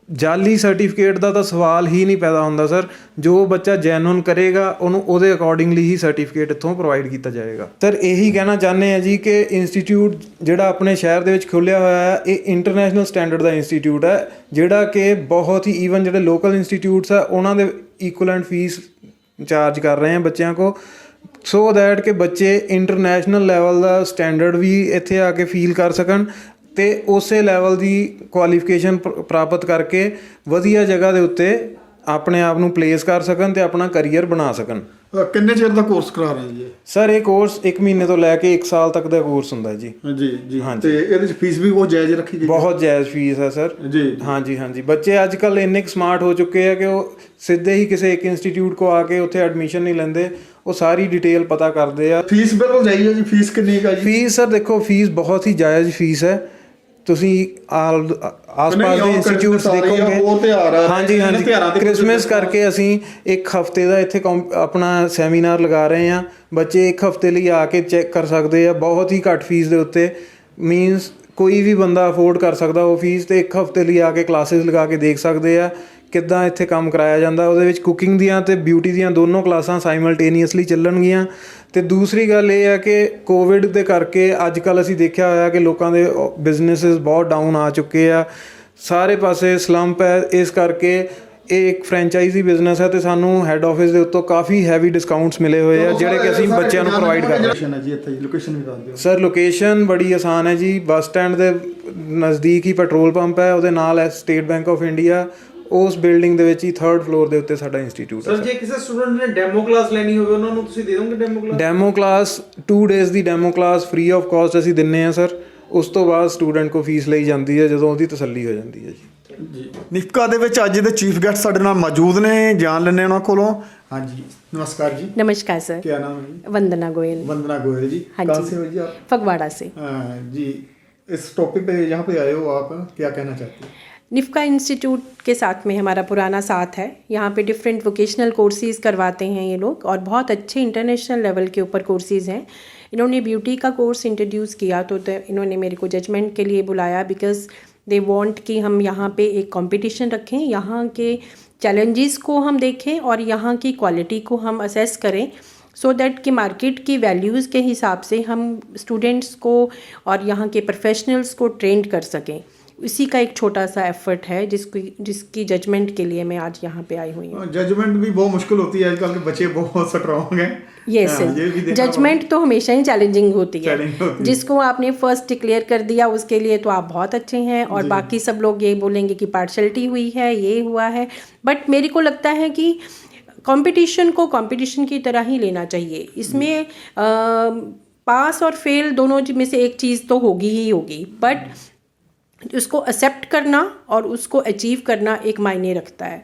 ਜਾਲੀ ਸਰਟੀਫਿਕੇਟ ਦਾ ਤਾਂ ਸਵਾਲ ਹੀ ਨਹੀਂ ਪੈਦਾ ਹੁੰਦਾ ਸਰ ਜੋ ਬੱਚਾ ਜੈਨੂਨ ਕਰੇਗਾ, ਉਹਨੂੰ ਉਹਦੇ ਅਕੋਰਡਿੰਗਲੀ ਹੀ ਸਰਟੀਫਿਕੇਟ ਇੱਥੋਂ ਪ੍ਰੋਵਾਈਡ ਕੀਤਾ ਜਾਏਗਾ। ਸਰ ਇਹੀ ਕਹਿਣਾ ਚਾਹੁੰਦੇ ਆ ਜੀ ਕਿ ਇੰਸਟੀਚਿਊਟ ਜਿਹੜਾ ਆਪਣੇ ਸ਼ਹਿਰ ਦੇ ਵਿੱਚ ਖੁੱਲਿਆ ਹੋਇਆ ਹੈ, ਇਹ ਇੰਟਰਨੈਸ਼ਨਲ ਸਟੈਂਡਰਡ ਦਾ ਇੰਸਟੀਚਿਊਟ ਹੈ, ਜਿਹੜਾ ਕਿ ਬਹੁਤ ਹੀ ਈਵਨ ਜਿਹੜੇ ਲੋਕਲ ਇੰਸਟੀਚਿਊਟਸ ਆ ਉਹਨਾਂ ਦੇ ਇਕੁਅਲੈਂਟ ਫੀਸ ਚਾਰਜ ਕਰ ਰਹੇ ਆ ਬੱਚਿਆਂ ਕੋ ਸੋ ਦੈਟ ਕਿ ਬੱਚੇ ਇੰਟਰਨੈਸ਼ਨਲ ਲੈਵਲ ਦਾ ਸਟੈਂਡਰਡ ਵੀ ਇੱਥੇ ਆ ਕੇ ਫੀਲ ਕਰ ਸਕਣ। ਤੇ ਉਸੇ ਲੈਵਲ ਦੀ ਕੁਆਲੀਫਿਕੇਸ਼ਨ ਪ੍ਰਾਪਤ ਕਰਕੇ ਵਧੀਆ ਜਗ੍ਹਾ ਦੇ ਉੱਤੇ ਆਪਣੇ ਆਪ ਨੂੰ ਪਲੇਸ ਕਰ ਸਕਣ ਤੇ ਆਪਣਾ ਕੈਰੀਅਰ ਬਣਾ ਸਕਣ। ਕਿੰਨੇ ਚਿਰ ਦਾ ਕੋਰਸ ਕਰਾ ਰਹੇ ਜੀ ਸਰ ਇਹ ਕੋਰਸ 1 ਮਹੀਨੇ ਤੋਂ ਲੈ ਕੇ 1 ਸਾਲ ਤੱਕ ਦਾ ਕੋਰਸ ਹੁੰਦਾ ਹੈ ਜੀ? ਜੀ। ਜੀ। ਤੇ ਇਹਦੇ ਚ ਫੀਸ ਵੀ ਬਹੁਤ ਜਾਇਜ਼ ਰੱਖੀ ਗਈ। ਬਹੁਤ ਜਾਇਜ਼ ਫੀਸ ਹੈ ਸਰ ਜੀ। ਜੀ। ਹਾਂਜੀ ਹਾਂਜੀ ਬੱਚੇ ਅੱਜ ਕੱਲ ਇੰਨੇ ਕੁ ਸਮਾਰਟ ਹੋ ਚੁੱਕੇ ਆ ਕਿ ਉਹ ਸਿੱਧੇ ਹੀ ਕਿਸੇ ਇੱਕ ਇੰਸਟੀਚਿਊਟ ਕੋ ਆ ਕੇ ਉੱਥੇ ਐਡਮਿਸ਼ਨ ਨਹੀਂ ਲੈਂਦੇ। ਉਹ ਸਾਰੀ ਡਿਟੇਲ ਪਤਾ ਕਰਦੇ ਆ। ਫੀਸ ਬਿਲਕੁਲ ਜਾਇਜ਼ ਹੈ ਜੀ। ਫੀਸ ਕਿੰਨੀ ਕਾ ਜੀ? ਫੀਸ ਸਰ ਦੇਖੋ ਫੀਸ ਬਹੁਤ ਹੀ ਜਾਇਜ਼ ਫੀਸ ਹੈ। ਤੁਸੀਂ ਆਲ- ਆਸ-ਪਾਸ ਦੇ ਇੰਸਟੀਚਿਊਟਸ ਦੇਖੋਗੇ। ਹਾਂਜੀ ਹਾਂਜੀ। ਕ੍ਰਿਸਮਸ ਕਰਕੇ ਅਸੀਂ ਇੱਕ ਹਫ਼ਤੇ ਦਾ ਇੱਥੇ ਆਪਣਾ ਸੈਮੀਨਾਰ ਲਗਾ ਰਹੇ ਹਾਂ। ਬੱਚੇ ਇੱਕ ਹਫ਼ਤੇ ਲਈ ਆ ਕੇ ਚੈੱਕ ਕਰ ਸਕਦੇ ਆ। ਬਹੁਤ ਹੀ ਘੱਟ ਫੀਸ ਦੇ ਉੱਤੇ। ਮੀਨਸ ਕੋਈ ਵੀ ਬੰਦਾ ਅਫੋਰਡ ਕਰ ਸਕਦਾ ਉਹ ਫੀਸ ਤੇ ਇੱਕ ਹਫ਼ਤੇ ਲਈ ਆ ਕੇ ਕਲਾਸਿਸ ਲਗਾ ਕੇ ਦੇਖ ਸਕਦੇ ਆ। ਕਿੱਦਾਂ ਇੱਥੇ ਕੰਮ ਕਰਾਇਆ ਜਾਂਦਾ ਉਹਦੇ ਵਿੱਚ ਕੁਕਿੰਗ ਦੀਆਂ ਤੇ ਬਿਊਟੀ ਦੀਆਂ ਦੋਨੋਂ ਕਲਾਸਾਂ ਸਾਈਮਲਟੇਨੀਅਸਲੀ ਚੱਲਣਗੀਆਂ। ਤੇ ਦੂਸਰੀ ਗੱਲ ਇਹ ਹੈ ਕਿ ਕੋਵਿਡ ਦੇ ਕਰਕੇ ਅੱਜ ਕੱਲ ਅਸੀਂ ਦੇਖਿਆ ਹੋਇਆ ਕਿ ਲੋਕਾਂ ਦੇ ਬਿਜ਼ਨੈਸਸ ਬਹੁਤ ਡਾਊਨ ਆ ਚੁੱਕੇ ਆ। ਸਾਰੇ ਪਾਸੇ ਸਲੰਪ ਹੈ ਇਸ ਕਰਕੇ ਇਹ ਇੱਕ ਫਰੈਂਚਾਈਜ਼ੀ ਬਿਜ਼ਨਸ ਹੈ ਤੇ ਸਾਨੂੰ ਹੈੱਡ ਆਫਿਸ ਦੇ ਉੱਤੋਂ ਕਾਫੀ ਹੈਵੀ ਡਿਸਕਾਊਂਟਸ ਮਿਲੇ ਹੋਏ ਆ ਜਿਹੜੇ ਕਿ ਅਸੀਂ ਬੱਚਿਆਂ ਨੂੰ ਪ੍ਰੋਵਾਈਡ ਕਰ ਰਹੇ ਹਾਂ। ਜੀ ਇੱਥੇ ਲੋਕੇਸ਼ਨ ਵੀ ਦੱਸ ਦਿਓ। ਸਰ ਲੋਕੇਸ਼ਨ ਬੜੀ ਆਸਾਨ ਹੈ ਜੀ ਬੱਸ ਸਟੈਂਡ ਦੇ ਨਜ਼ਦੀਕ ਹੀ ਪੈਟਰੋਲ ਪੰਪ ਹੈ ਉਹਦੇ ਨਾਲ ਹੈ ਸਟੇਟ ਬੈਂਕ ਆਫ ਇੰਡੀਆ ਉਸ ਬਿਲਡਿੰਗ ਦੇ ਵਿੱਚ ਹੀ 3rd ਫਲੋਰ ਦੇ ਉੱਤੇ ਸਾਡਾ ਇੰਸਟੀਚਿਊਟ ਹੈ ਸਰ ਜੇ ਕਿਸੇ ਸਟੂਡੈਂਟ ਨੇ ਡੈਮੋ ਕਲਾਸ ਲੈਣੀ ਹੋਵੇ ਉਹਨਾਂ ਨੂੰ ਤੁਸੀਂ ਦੇ ਦੋਗੇ demo class demo class 2 days the demo class free of cost ਅਸੀਂ ਦਿੰਨੇ ਆ ਸਰ ਉਸ ਤੋਂ ਬਾਅਦ ਸਟੂਡੈਂਟ ਕੋ ਫੀਸ ਲਈ ਜਾਂਦੀ ਹੈ ਜਦੋਂ ਉਹਦੀ ਤਸੱਲੀ ਹੋ ਜਾਂਦੀ ਹੈ ਜੀ ਜੀ ਨਿਫਕਾ ਦੇ ਵਿੱਚ ਅੱਜ ਦੇ ਚੀਫ ਗੈਸਟ ਸਾਡੇ ਨਾਲ ਮੌਜੂਦ ਨੇ ਜਾਣ ਲੈਣੇ ਉਹਨਾਂ ਕੋਲੋਂ ਹਾਂਜੀ ਨਮਸਕਾਰ ਜੀ नमस्कार सर क्या नाम है जी वंदना गोयल वंदना गोयल जी हाँ कहाँ जी। से हो जी आप फगवाड़ा से हाँ, जी इस टॉपिक पे यहाँ पे आए हो आप क्या कहना चाहते हैं निफ्का इंस्टीट्यूट के साथ में हमारा पुराना साथ है। यहाँ पे डिफरेंट वोकेशनल कोर्सेज़ करवाते हैं ये लोग और बहुत अच्छे इंटरनेशनल लेवल के ऊपर कोर्सेज़ हैं। इन्होंने ब्यूटी का कोर्स इंट्रोड्यूस किया तो, तो इन्होंने मेरे को जजमेंट के लिए बुलाया बिकॉज़ दे वांट कि हम यहाँ पे एक कंपटीशन रखें यहाँ के चैलेंजेस को हम देखें और यहाँ की क्वालिटी को हम असेस करें सो so दैट कि मार्केट की वैल्यूज़ के हिसाब से हम स्टूडेंट्स को और यहाँ के प्रोफेशनल्स को ट्रेंड कर सकें। इसी का एक छोटा सा एफर्ट है जिसकी जिसकी जजमेंट के लिए मैं आज यहाँ पे आई हुई हूँ। जजमेंट भी बहुत मुश्किल होती है आजकल के बच्चे बहुत स्ट्रॉन्ग हैं। यस हाँ, ये भी जजमेंट तो हमेशा ही चैलेंजिंग होती है। होती जिसको आपने फ़र्स्ट डिक्लेयर कर दिया उसके लिए तो आप बहुत अच्छे हैं और बाकी सब लोग ये बोलेंगे कि पार्शलिटी हुई है ये हुआ है। बट मेरे को लगता है कि कंपटीशन को कंपटीशन की तरह ही लेना चाहिए। इसमें पास और फेल दोनों में से एक चीज़ तो होगी ही होगी। बट उसको एक्सेप्ट करना और उसको अचीव करना एक मायने रखता है।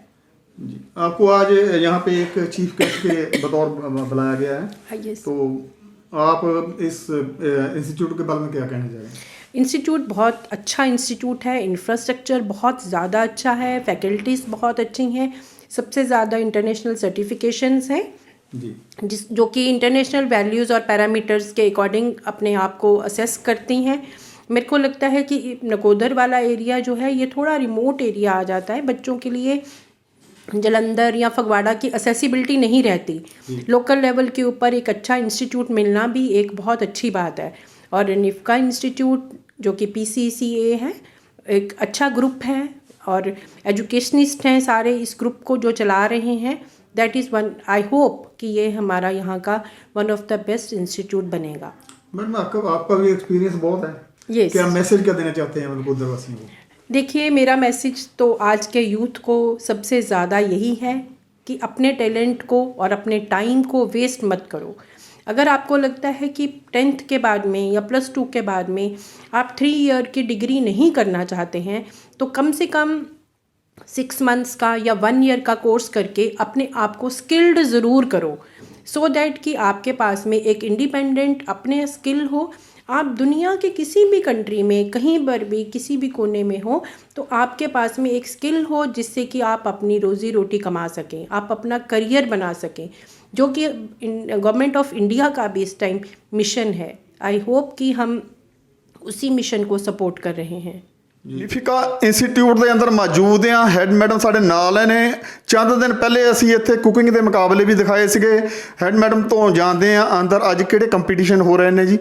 जी। आपको आज यहाँ पे एक चीफ गेस्ट के बतौर बुलाया गया है। यस तो आप इस इंस्टीट्यूट के बारे में क्या कहना चाहेंगे? इंस्टीट्यूट बहुत अच्छा इंस्टीट्यूट है इंफ्रास्ट्रक्चर बहुत ज़्यादा अच्छा है फैकल्टीज़ बहुत अच्छी हैं सबसे ज़्यादा इंटरनेशनल सर्टिफिकेशंस हैं। जी। जिस जो कि इंटरनेशनल वैल्यूज़ और पैरामीटर्स के अकॉर्डिंग अपने आप को असेस करती हैं। मेरे को लगता है कि नकोदर वाला एरिया जो है ये थोड़ा रिमोट एरिया आ जाता है। बच्चों के लिए जलंधर या फगवाड़ा की असेसिबिलिटी नहीं रहती। लोकल लेवल के ऊपर एक अच्छा इंस्टीट्यूट मिलना भी एक बहुत अच्छी बात है। और निफ्का इंस्टीट्यूट जो कि पीसीसीए है एक अच्छा ग्रुप है और एजुकेशनिस्ट हैं सारे इस ग्रुप को जो चला रहे हैं। That is one I hope कि ये हमारा यहाँ का one of the best institute बनेगा। मैडम आपका आपका भी एक्सपीरियंस बहुत है। Yes. क्या मैसेज क्या देना चाहते हैं उधरवासियों को? देखिए मेरा मैसेज तो आज के यूथ को सबसे ज़्यादा यही है कि अपने टैलेंट को और अपने टाइम को वेस्ट मत करो। अगर आपको लगता है कि टेंथ के बाद में या प्लस टू के बाद में आप थ्री ईयर की डिग्री नहीं करना चाहते हैं तो कम से कम सिक्स मंथ्स का या वन ईयर का कोर्स करके अपने आप को स्किल्ड ज़रूर करो। सो so दैट कि आपके पास में एक इंडिपेंडेंट अपने स्किल हो आप दुनिया के किसी भी कंट्री में कहीं पर भी किसी भी कोने में हो तो आपके पास में एक स्किल हो जिससे कि आप अपनी रोज़ी रोटी कमा सकें आप अपना करियर बना सकें जो कि गवर्नमेंट ऑफ इंडिया का भी इस टाइम मिशन है आई होप कि हम उसी मिशन को सपोर्ट कर रहे हैं ਲਿਫਿਕਾ ਇੰਸਟੀਚਿਊਟ ਦੇ ਅੰਦਰ ਮੌਜੂਦ ਆ ਹੈਡ ਮੈਡਮ ਸਾਡੇ ਨਾਲ ਨੇ ਚੰਦ ਦਿਨ ਪਹਿਲੇ ਅਸੀਂ ਇੱਥੇ ਕੁਕਿੰਗ ਦੇ ਮੁਕਾਬਲੇ ਵੀ ਦਿਖਾਏ ਸੀਗੇ ਹੈਡ ਮੈਡਮ ਤੋਂ ਜਾਣਦੇ ਆ ਅੰਦਰ ਅੱਜ ਕਿਹੜੇ ਕੰਪੀਟੀਸ਼ਨ ਹੋ ਰਹੇ ਨੇ ਜੀ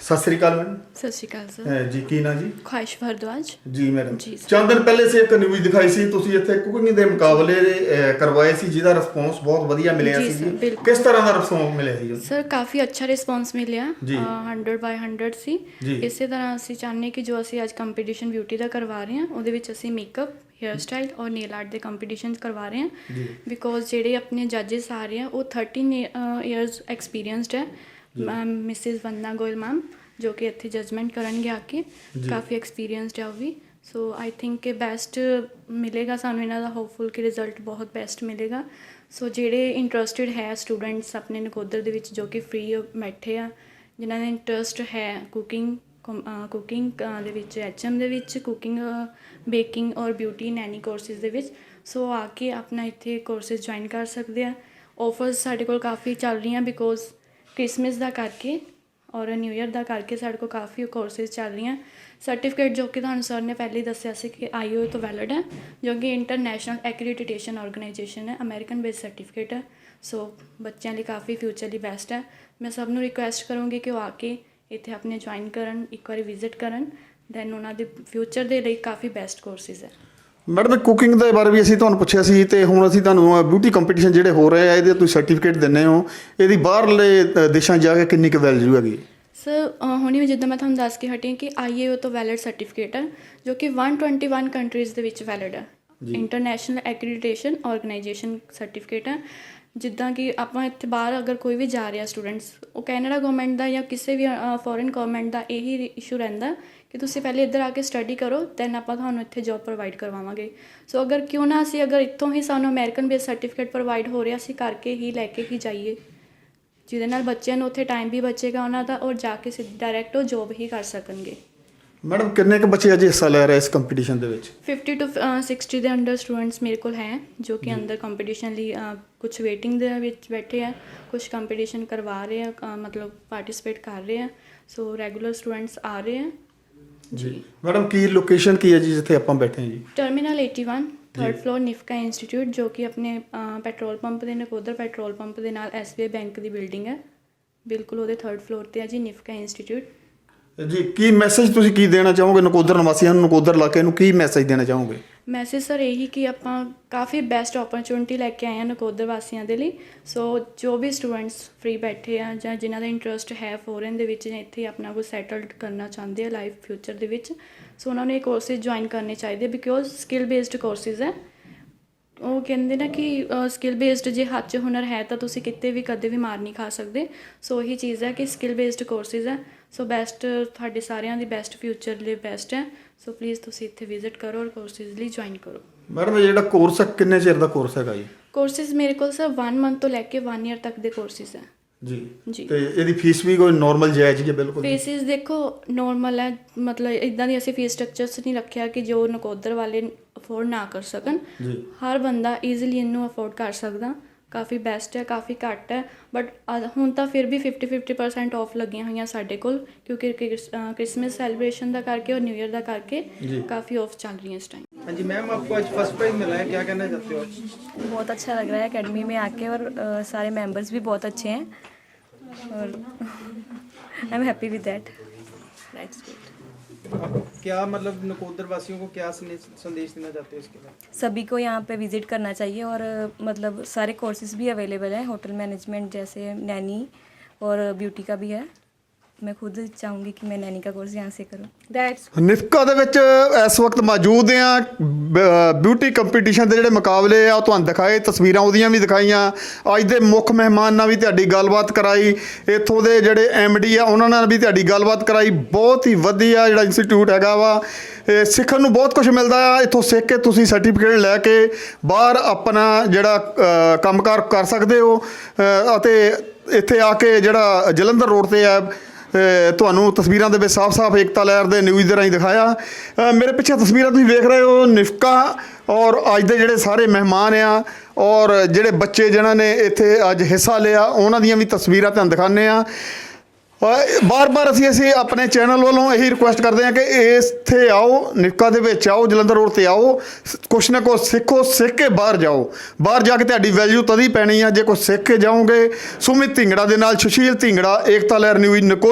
ਸਤਿ ਸ੍ਰੀ ਅਕਾਲ ਮੈਡਮ। ਸਤਿ ਸ਼੍ਰੀ ਅਕਾਲ ਸਰ। ਅਹ ਜੀ ਕੀ ਨਾਂ ਜੀ? ਖੁਆਇਸ਼ ਭਰਦਵਾਜ। ਜੀ ਮੈਡਮ। ਜੀ। ਚੰਦ ਦਿਨ ਪਹਿਲੇ ਸੀ ਇੱਕ ਨਿਊਜ਼ ਦਿਖਾਈ ਸੀ ਤੁਸੀਂ ਇੱਥੇ ਕੁਕਿੰਗ ਦੇ ਮੁਕਾਬਲੇ ਅਹ, ਕਰਵਾਏ ਸੀ ਜਿਹਦਾ ਰਿਸਪੌਂਸ ਬਹੁਤ ਵਧੀਆ ਮਿਲਿਆ ਜੀ ਸੀ ਸਰ, ਜੀ ਬਿਲਕੁਲ। ਕਿਸ ਤਰ੍ਹਾਂ ਦਾ ਰਿਸਪੌਂਸ ਮਿਲਿਆ ਸੀ ਜੀ? ਸਰ ਕਾਫੀ ਅੱਛਾ ਰਿਸਪੌਂਸ ਮਿਲਿਆ। ਜੀ। ਅ, 100 ਬਾਈ 100 ਸੀ। ਜੀ। ਇਸੇ ਤਰ੍ਹਾਂ ਅਸੀਂ ਚਾਹੁੰਦੇ ਕਿ ਜੋ ਅਸੀਂ ਅੱਜ ਕੰਪੀਟੀਸ਼ਨ ਬਿਊਟੀ ਦਾ ਕਰਵਾ ਰਹੇ ਹਾਂ ਉਹਦੇ ਵਿੱਚ ਅਸੀਂ ਮੇਕਅਪ ਹੇਅਰ ਸਟਾਈਲ ਔਰ ਨੇਲ ਆਰਟ ਦੇ ਕੰਪੀਟੀਸ਼ਨ ਕਰਵਾ ਰਹੇ ਹਾਂ। ਜੀ। ਬਿਕੋਜ਼ ਜਿਹੜੇ ਆਪਣੇ ਜੱਜਸ ਆ ਰਹੇ ਆ ਉਹ 13 ਇਅਰਸ ਐਕਸਪੀਰੀਅੰਸਡ ਹੈ। ਮਿਸਿਸ ਵੰਦਨਾ ਗੋਇਲ ਮੈਮ ਜੋ ਕਿ ਇੱਥੇ ਜਜਮੈਂਟ ਕਰਨਗੇ ਆ ਕੇ ਕਾਫੀ ਐਕਸਪੀਰੀਅੰਸਡ ਹੈ ਉਹ ਵੀ। ਸੋ ਆਈ ਥਿੰਕ ਕਿ ਬੈਸਟ ਮਿਲੇਗਾ ਸਾਨੂੰ ਇਹਨਾਂ ਦਾ ਹੋਪਫੁਲ ਕਿ ਰਿਜ਼ਲਟ ਬਹੁਤ ਬੈਸਟ ਮਿਲੇਗਾ। ਸੋ ਜਿਹੜੇ ਇੰਟਰਸਟਿਡ ਹੈ ਸਟੂਡੈਂਟਸ ਆਪਣੇ ਨਕੋਦਰ ਦੇ ਵਿੱਚ ਜੋ ਕਿ ਫ੍ਰੀ ਬੈਠੇ ਆ ਜਿਨ੍ਹਾਂ ਦਾ ਇੰਟਰਸਟ ਹੈ ਕੁਕਿੰਗ ਕੁਕਿੰਗ ਦੇ ਵਿੱਚ ਐਚਐਮ ਦੇ ਵਿੱਚ ਕੁਕਿੰਗ ਬੇਕਿੰਗ ਔਰ ਬਿਊਟੀ ਨੈਨੀ ਕੋਰਸਿਸ ਦੇ ਵਿੱਚ। ਸੋ ਆ ਕੇ ਆਪਣਾ ਇੱਥੇ ਕੋਰਸਿਸ ਜੁਆਇਨ ਕਰ ਸਕਦੇ ਆ। ਆਫਰਸ ਸਾਡੇ ਕੋਲ ਕਾਫੀ ਚੱਲ ਰਹੀਆਂ ਬਿਕੋਜ਼ ਕ੍ਰਿਸਮਸ ਦਾ ਕਰਕੇ ਔਰ ਨਿਊ ਇਅਰ ਦਾ ਕਰਕੇ ਸਾਡੇ ਕੋਲ ਕਾਫੀ ਕੋਰਸਿਸ ਚੱਲ ਰਹੀਆਂ। ਸਰਟੀਫਿਕੇਟ ਜੋ ਕਿ ਤੁਹਾਨੂੰ ਸਰ ਨੇ ਪਹਿਲੇ ਦੱਸਿਆ ਸੀ ਕਿ ਆਈਓ ਤੋਂ ਵੈਲਿਡ ਹੈ, ਜੋ ਕਿ ਇੰਟਰਨੈਸ਼ਨਲ ਐਕ੍ਰੀਡੀਟੇਸ਼ਨ ਆਰਗੇਨਾਈਜੇਸ਼ਨ ਹੈ ਅਮਰੀਕਨ ਬੇਸ ਸਰਟੀਫਿਕੇਟ ਹੈ। ਸੋ ਬੱਚਿਆਂ ਲਈ ਕਾਫੀ ਫਿਊਚਰ ਲਈ ਬੈਸਟ ਹੈ। ਮੈਂ ਸਭ ਨੂੰ ਰਿਕੁਐਸਟ ਕਰੂੰਗੀ ਕਿ ਉਹ ਆ ਕੇ ਇੱਥੇ ਆਪਣੇ ਜੁਆਇਨ ਕਰਨ, ਇੱਕ ਵਾਰੀ ਵਿਜ਼ਿਟ ਕਰਨ ਦੈਨ ਉਹਨਾਂ ਦੇ ਫਿਊਚਰ ਦੇ ਲਈ ਕਾਫੀ ਬੈਸਟ ਕੋਰਸਿਸ ਹੈ। ਮੈਡਮ ਕੁਕਿੰਗ ਦੇ ਬਾਰੇ ਵੀ ਅਸੀਂ ਤੁਹਾਨੂੰ ਪੁੱਛਿਆ ਸੀ ਤੇ ਹੁਣ ਅਸੀਂ ਤੁਹਾਨੂੰ ਬਿਊਟੀ ਕੰਪੀਟੀਸ਼ਨ ਜਿਹੜੇ ਹੋ ਰਹੇ ਆ ਇਹਦੇ ਤੁਸੀਂ ਸਰਟੀਫਿਕੇਟ ਦਿੰਦੇ ਹੋ। ਇਹਦੀ ਬਾਹਰਲੇ ਦੇਸ਼ਾਂ ਜਾ ਕੇ ਕਿੰਨੀ ਕੁ ਵੈਲਿਊ ਹੈਗੀ? ਸਰ ਹੁਣੀ ਵੀ ਜਿੱਦਾਂ ਮੈਂ ਤੁਹਾਨੂੰ ਦੱਸ ਕੇ ਹਟੀ ਕਿ ਆਈਏਓ ਤੋਂ ਵੈਲਿਡ ਸਰਟੀਫਿਕੇਟ ਹੈ ਜੋ ਕਿ 121 ਕੰਟਰੀਜ਼ ਦੇ ਵਿੱਚ ਵੈਲਿਡ ਹੈ ਇੰਟਰਨੈਸ਼ਨਲ ਐਕ੍ਰੀਡੀਟੇਸ਼ਨ ਆਰਗੇਨਾਈਜੇਸ਼ਨ ਸਰਟੀਫਿਕੇਟ ਹੈ ਜਿੱਦਾਂ ਕਿ ਆਪਾਂ ਇੱਥੇ ਬਾਹਰ ਅਗਰ ਕੋਈ ਵੀ ਜਾ ਰਿਹਾ ਸਟੂਡੈਂਟਸ ਉਹ ਕੈਨੇਡਾ ਗਵਰਨਮੈਂਟ ਦਾ ਜਾਂ ਕਿਸੇ ਵੀ ਫੋਰਨ ਗਵਰਨਮੈਂਟ ਦਾ ਇਹੀ ਇਸ਼ੂ ਰਹਿੰਦਾ। ਕਿ ਤੁਸੀਂ ਪਹਿਲੇ ਇੱਧਰ ਆ ਕੇ ਸਟੱਡੀ ਕਰੋ ਦੈਨ ਆਪਾਂ ਤੁਹਾਨੂੰ ਇੱਥੇ ਜੌਬ ਪ੍ਰੋਵਾਈਡ ਕਰਵਾਵਾਂਗੇ। ਸੋ ਅਗਰ ਕਿਉਂ ਨਾ ਅਸੀਂ ਅਗਰ ਇੱਥੋਂ ਹੀ ਸਾਨੂੰ ਅਮਰੀਕਨ ਬੇਸ ਸਰਟੀਫਿਕੇਟ ਪ੍ਰੋਵਾਈਡ ਹੋ ਰਿਹਾ ਅਸੀਂ ਕਰਕੇ ਹੀ ਲੈ ਕੇ ਹੀ ਜਾਈਏ। ਜਿਹਦੇ ਨਾਲ ਬੱਚਿਆਂ ਨੂੰ ਉੱਥੇ ਟਾਈਮ ਵੀ ਬਚੇਗਾ ਉਹਨਾਂ ਦਾ ਔਰ ਜਾ ਕੇ ਸਿੱਧ ਡਾਇਰੈਕਟ ਉਹ ਜੋਬ ਹੀ ਕਰ ਸਕਣਗੇ। ਮੈਡਮ ਕਿੰਨੇ ਕੁ ਬੱਚੇ ਅਜੇ ਹਿੱਸਾ ਲੈ ਰਹੇ ਇਸ ਕੰਪੀਟੀਸ਼ਨ ਦੇ ਵਿੱਚ? 50 ਟੂ 60 ਦੇ ਅੰਡਰ ਸਟੂਡੈਂਟਸ ਮੇਰੇ ਕੋਲ ਹੈ ਜੋ ਕਿ ਅੰਦਰ ਕੰਪੀਟੀਸ਼ਨ ਲਈ ਕੁਝ ਵੇਟਿੰਗ ਦੇ ਵਿੱਚ ਬੈਠੇ ਆ ਕੁਝ ਕੰਪੀਟੀਸ਼ਨ ਕਰਵਾ ਰਹੇ ਆ ਮਤਲਬ ਪਾਰਟਿਸਿਪੇਟ ਕਰ ਰਹੇ ਆ। ਸੋ ਰੈਗੂਲਰ ਸਟੂਡੈਂਟਸ ਆ ਰਹੇ ਆ। ਜੀ। ਮੈਡਮ ਕੀ ਲੋਕੇਸ਼ਨ ਕੀ ਹੈ ਜੀ ਜਿੱਥੇ ਆਪਾਂ ਬੈਠੇ ਹਾਂ ਜੀ? Terminal 81 third floor NIFCA institute ਜੋ ਕਿ ਆਪਣੇ ਪੈਟਰੋਲ ਪੰਪ ਦੇ ਨਕੋਦਰ ਪੈਟਰੋਲ ਪੰਪ ਦੇ ਨਾਲ SBI ਬੈਂਕ ਦੀ ਬਿਲਡਿੰਗ ਹੈ। ਬਿਲਕੁਲ ਉਹਦੇ ਥਰਡ ਫਲੋਰ ਤੇ ਹੈ ਜੀ ਨਿਫਕਾ ਇੰਸਟੀਚਿਊਟ ਜੀ ਕੀ ਮੈਸੇਜ ਤੁਸੀਂ ਕੀ ਦੇਣਾ ਚਾਹੋਗੇ ਨਕੋਦਰ ਨਿਵਾਸੀਆਂ ਨੂੰ ਨਕੋਦਰ ਇਲਾਕੇ ਨੂੰ? ਕੀ ਮੈਸੇਜ ਦੇਣਾ ਚਾਹੋਗੇ? ਮੈਸੇਜ ਸਰ ਇਹੀ ਕਿ ਆਪਾਂ ਕਾਫੀ ਬੈਸਟ ਓਪਰਚੁਨਿਟੀ ਲੈ ਕੇ ਆਏ ਹਾਂ ਨਕੋਦਰ ਵਾਸੀਆਂ ਦੇ ਲਈ। ਸੋ ਜੋ ਵੀ ਸਟੂਡੈਂਟਸ ਫ੍ਰੀ ਬੈਠੇ ਆ ਜਾਂ ਜਿਨ੍ਹਾਂ ਦਾ ਇੰਟਰਸਟ ਹੈ ਫੋਰਨ ਦੇ ਵਿੱਚ ਜਾਂ ਇੱਥੇ ਆਪਣਾ ਕੋਈ ਸੈਟਲਡ ਕਰਨਾ ਚਾਹੁੰਦੇ ਆ ਲਾਈਫ ਫਿਊਚਰ ਦੇ ਵਿੱਚ ਸੋ ਉਹਨਾਂ ਨੂੰ ਇਹ ਕੋਰਸਿਸ ਜੁਆਇਨ ਕਰਨੇ ਚਾਹੀਦੇ ਬਿਕੋਜ਼ ਸਕਿੱਲ ਬੇਸਡ ਕੋਰਸਿਸ ਹੈ। ਉਹ ਕਹਿੰਦੇ ਨਾ ਕਿ ਸਕਿੱਲ ਬੇਸਡ ਜੇ ਹੱਥ 'ਚ ਹੁਨਰ ਹੈ ਤਾਂ ਤੁਸੀਂ ਕਿਤੇ ਵੀ ਕਦੇ ਵੀ ਮਾਰ ਨਹੀਂ ਖਾ ਸਕਦੇ। ਸੋ ਇਹੀ ਚੀਜ਼ ਹੈ ਕਿ ਸਕਿੱਲ ਬੇਸਡ ਕੋਰਸਿਸ ਹੈ। ਸੋ ਬੈਸਟ ਤੁਹਾਡੇ ਸਾਰਿਆਂ ਦੀ ਬੈਸਟ ਫਿਊਚਰ ਲਈ ਬੈਸਟ ਹੈ। ਸੋ ਪਲੀਜ਼ ਤੁਸੀਂ ਇੱਥੇ ਵਿਜ਼ਿਟ ਕਰੋ ਔਰ ਕੋਰਸਿਸ ਲਈ ਜੁਆਇਨ ਕਰੋ। ਮੈਡਮ ਇਹ ਜਿਹੜਾ ਕੋਰਸ ਹੈ ਕਿੰਨੇ ਚਿਰ ਦਾ ਕੋਰਸ ਹੈਗਾ ਜੀ? ਕੋਰਸਿਸ ਮੇਰੇ ਕੋਲ ਸਰ 1 ਮੰਥ ਤੋਂ ਲੈ ਕੇ 1 ਇਅਰ ਤੱਕ ਦੇ ਕੋਰਸਿਸ ਹੈ ਜੀ। ਜੀ। ਤੇ ਇਹਦੀ ਫੀਸ ਵੀ ਕੋਈ ਨਾਰਮਲ ਜਾਇਜ਼ ਹੈ ਬਿਲਕੁਲ ਜੀ? ਫੀਸਿਸ ਦੇਖੋ ਨਾਰਮਲ ਹੈ ਮਤਲਬ ਇਦਾਂ ਦੀ ਅਸੀਂ ਫੀਸ ਸਟਰਕਚਰਸ ਨਹੀਂ ਰੱਖਿਆ ਕਿ ਜੋ ਨਕੋਦਰ ਵਾਲੇ ਅਫੋਰਡ ਨਾ ਕਰ ਸਕਣ। ਜੀ। ਹਰ ਬੰਦਾ ਈਜ਼ੀਲੀ ਇਹਨੂੰ ਅਫੋਰਡ ਕਰ ਸਕਦਾ। ਕਾਫੀ ਬੈਸਟ ਹੈ ਕਾਫੀ ਘੱਟ ਹੈ ਬਟ ਹੁਣ ਤਾਂ ਫਿਰ ਵੀ 50 50% ਆਫ ਲੱਗੀਆਂ ਹੋਈਆਂ ਸਾਡੇ ਕੋਲ ਕਿਉਂਕਿ ਕ੍ਰਿਸਮਸ ਸੈਲੀਬ੍ਰੇਸ਼ਨ ਦਾ ਕਰਕੇ ਔਰ ਨਿਊ ਇਅਰ ਦਾ ਕਰਕੇ ਜੀ। ਕਾਫੀ ਆਫ ਚੱਲ ਰਹੀਆਂ ਇਸ ਟਾਈਮ हाँ जी मैम आपको आज फर्स्ट प्राइज मिला है क्या कहना चाहते हो आज बहुत अच्छा लग रहा है एकेडमी में आके और अ, सारे मेंबर्स भी बहुत अच्छे हैं और I am happy with that that's good आप क्या मतलब नकोदर वासियों को क्या संदेश देना चाहते हैं इसके बाद सभी को यहाँ पे विज़िट करना चाहिए और मतलब सारे कोर्सेज भी अवेलेबल हैं होटल मैनेजमेंट जैसे नैनी और ब्यूटी का भी है। मैं खुद चाहूँगी कि मैं नैनी का कोर्स यहाँ से करूँ दैट्स ਨਿਫਕਾ ਦੇ ਵਿੱਚ ਇਸ ਵਕਤ ਮੌਜੂਦ ਆ ਬਿਊਟੀ ਕੰਪੀਟੀਸ਼ਨ ਦੇ ਜਿਹੜੇ ਮੁਕਾਬਲੇ ਆ ਉਹ ਤੁਹਾਨੂੰ ਦਿਖਾਏ ਤਸਵੀਰਾਂ ਉਹਦੀਆਂ ਵੀ ਦਿਖਾਈਆਂ ਅੱਜ ਦੇ ਮੁੱਖ ਮਹਿਮਾਨ ਨਾਲ ਵੀ ਤੁਹਾਡੀ ਗੱਲਬਾਤ ਕਰਾਈ ਇੱਥੋਂ ਦੇ ਜਿਹੜੇ ਡੀ ਆ ਉਹਨਾਂ ਨਾਲ ਵੀ ਤੁਹਾਡੀ ਗੱਲਬਾਤ ਕਰਾਈ ਬਹੁਤ ਹੀ ਵਧੀਆ ਜਿਹੜਾ ਇੰਸਟੀਚਿਊਟ ਹੈਗਾ ਵਾ ਇਹ ਸਿੱਖਣ ਨੂੰ ਬਹੁਤ ਕੁਝ ਮਿਲਦਾ ਆ ਇੱਥੋਂ ਸਿੱਖ ਕੇ ਤੁਸੀਂ ਸਰਟੀਫਿਕੇਟ ਲੈ ਕੇ ਬਾਹਰ ਆਪਣਾ ਜਿਹੜਾ ਅ, ਕੰਮਕਾਰ ਕਰ ਸਕਦੇ ਹੋ ਅ, ਅਤੇ ਇੱਥੇ ਆ ਕੇ ਜਿਹੜਾ ਜਲੰਧਰ ਰੋਡ ਤੇ ਆ ਅ, ਤੁਹਾਨੂੰ ਤਸਵੀਰਾਂ ਦੇ ਵਿੱਚ ਸਾਫ਼-ਸਾਫ਼ ਏਕਤਾ ਲਹਿਰ ਦੇ ਨਿਊਜ਼ ਦੇ ਰਾਹੀਂ ਦਿਖਾਇਆ। ਮੇਰੇ ਪਿੱਛੇ ਤਸਵੀਰਾਂ ਤੁਸੀਂ ਵੇਖ ਰਹੇ ਹੋ, ਨਿਫਕਾ ਔਰ ਅੱਜ ਦੇ ਜਿਹੜੇ ਸਾਰੇ ਮਹਿਮਾਨ ਆ ਔਰ ਜਿਹੜੇ ਬੱਚੇ ਜਿਨ੍ਹਾਂ ਨੇ ਇੱਥੇ ਅੱਜ ਹਿੱਸਾ ਲਿਆ, ਉਹਨਾਂ ਦੀਆਂ ਵੀ ਤਸਵੀਰਾਂ ਤੁਹਾਨੂੰ ਦਿਖਾਉਂਦੇ ਆ ਬਾਰ-ਬਾਰ ਅਸੀਂ ਅਸੀਂ ਆਪਣੇ ਚੈਨਲ ਵੱਲੋਂ ਇਹੀ ਰਿਕੁਐਸਟ ਕਰਦੇ ਹਾਂ ਕਿ ਇੱਥੇ ਆਓ ਨਿੱਕਾ ਦੇ ਵਿੱਚ ਆਓ, ਜਲੰਧਰ ਰੋਡ ਤੇ ਆਓ, ਕੁਛ ਨਾ ਕੁਛ ਸਿੱਖੋ, ਸਿੱਖ ਕੇ ਬਾਹਰ ਜਾਓ। ਬਾਹਰ ਜਾ ਕੇ ਤੁਹਾਡੀ ਵੈਲਿਊ ਤਦੀ ਪੈਣੀ ਆ, ਜੇ ਕੁਛ ਸਿੱਖ ਕੇ ਜਾਓਗੇ, ਸੁਮਿਤ ਢਿੰਗੜਾ ਦੇ ਨਾਲ ਸੁਸ਼ੀਲ ਢਿੰਗੜਾ, ਏਕਤਾ ਲਹਿਰ ਨਿਊਜ਼ ਨਕੋ